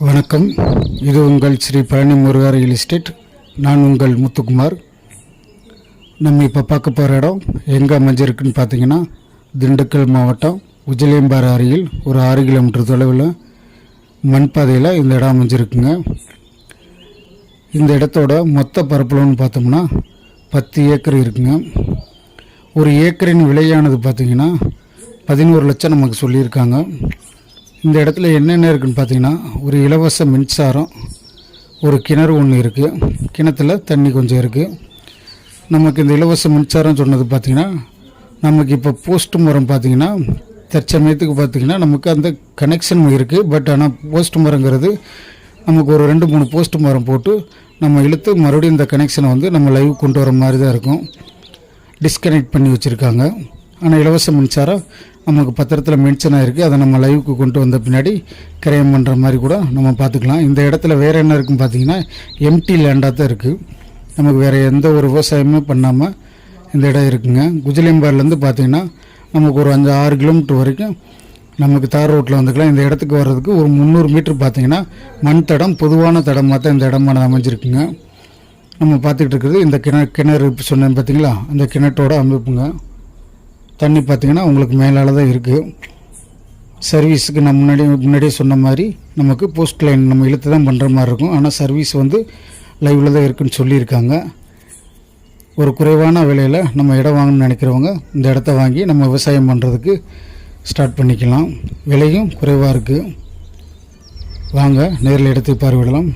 வணக்கம். இது உங்கள் ஸ்ரீ பழனி முருகா ரியல் எஸ்டேட் நான் உங்கள் முத்துக்குமார். நம்ம இப்போ பார்க்க போகிற இடம் எங்கே அமைஞ்சிருக்குன்னு பார்த்தீங்கன்னா திண்டுக்கல் மாவட்டம் உஜிலியம்பாறை அருகில் ஒரு ஆறு கிலோமீட்டர் தொலைவில் மண்பாதையில் இந்த இடம் அமைஞ்சிருக்குங்க. இந்த இடத்தோட மொத்த பரப்பளவுன்னு பார்த்தோம்னா பத்து ஏக்கர் இருக்குங்க. ஒரு ஏக்கரின் விலையானது பார்த்தீங்கன்னா பதினோரு லட்சம் நமக்கு சொல்லியிருக்காங்க. இந்த இடத்துல என்னென்ன இருக்குன்னு பார்த்தீங்கன்னா ஒரு இலவச மின்சாரம் ஒரு கிணறு ஒன்று இருக்குது கிணத்துல தண்ணி கொஞ்சம் இருக்குது நமக்கு இந்த இலவச மின்சாரம் சொன்னது பார்த்திங்கன்னா நமக்கு இப்போ போஸ்ட் மரம் பார்த்திங்கன்னா தற்சமயத்துக்கு பார்த்திங்கன்னா நமக்கு அந்த கனெக்ஷன் இருக்குது பட் ஆனால் போஸ்ட் மரங்கிறது நமக்கு ஒரு ரெண்டு மூணு போஸ்ட் மரம் போட்டு நம்ம இழுத்து மறுபடியும் இந்த கனெக்ஷனை வந்து நம்ம லைவ் கொண்டு வர மாதிரி தான் இருக்கும். டிஸ்கனெக்ட் பண்ணி வச்சுருக்காங்க. ஆனால் இலவச மின்சாரம் நமக்கு பத்திரத்தில் மென்ஷன் ஆகிருக்கு அதை நம்ம லைவுக்கு கொண்டு வந்த பின்னாடி கிரயம் பண்ணுற மாதிரி கூட நம்ம பார்த்துக்கலாம். இந்த இடத்துல வேறு என்ன இருக்குன்னு பார்த்தீங்கன்னா எம்டி லேண்டாக தான் இருக்குது நமக்கு வேறு எந்த ஒரு விவசாயமும் பண்ணாமல் இந்த இடம் இருக்குங்க. குஜலியம்பாடிலேருந்து பார்த்தீங்கன்னா நமக்கு ஒரு அஞ்சு ஆறு கிலோமீட்டர் வரைக்கும் நமக்கு தார் ரோட்டில் வந்துக்கலாம். இந்த இடத்துக்கு வர்றதுக்கு ஒரு முந்நூறு மீட்ரு பார்த்தீங்கன்னா மண் தடம் பொதுவான தடமாக தான் இந்த இடமான அமைஞ்சிருக்குங்க. நம்ம பார்த்துக்கிட்டு இருக்கிறது இந்த கிண கிணறு சொன்னேன்னு சொன்னேன் பார்த்தீங்களா? அந்த கிணற்றோட அமைப்புங்க. தண்ணி பார்த்தீங்கன்னா உங்களுக்கு மேலால் தான் இருக்குது சர்வீஸுக்கு நம்ம முன்னாடி முன்னாடியே சொன்ன மாதிரி நமக்கு போஸ்ட் லைன் நம்ம இழுத்து தான் பண்ணுற மாதிரி இருக்கும். ஆனால் சர்வீஸ் வந்து லைவில் தான் இருக்குன்னு சொல்லியிருக்காங்க. ஒரு குறைவான விலையில் நம்ம இடம் வாங்கணும்னு நினைக்கிறவங்க இந்த இடத்த வாங்கி நம்ம விவசாயம் பண்ணுறதுக்கு ஸ்டார்ட் பண்ணிக்கலாம். விலையும் குறைவாக இருக்குது வாங்க நேரில் இடத்தை பார்வையிடலாம்.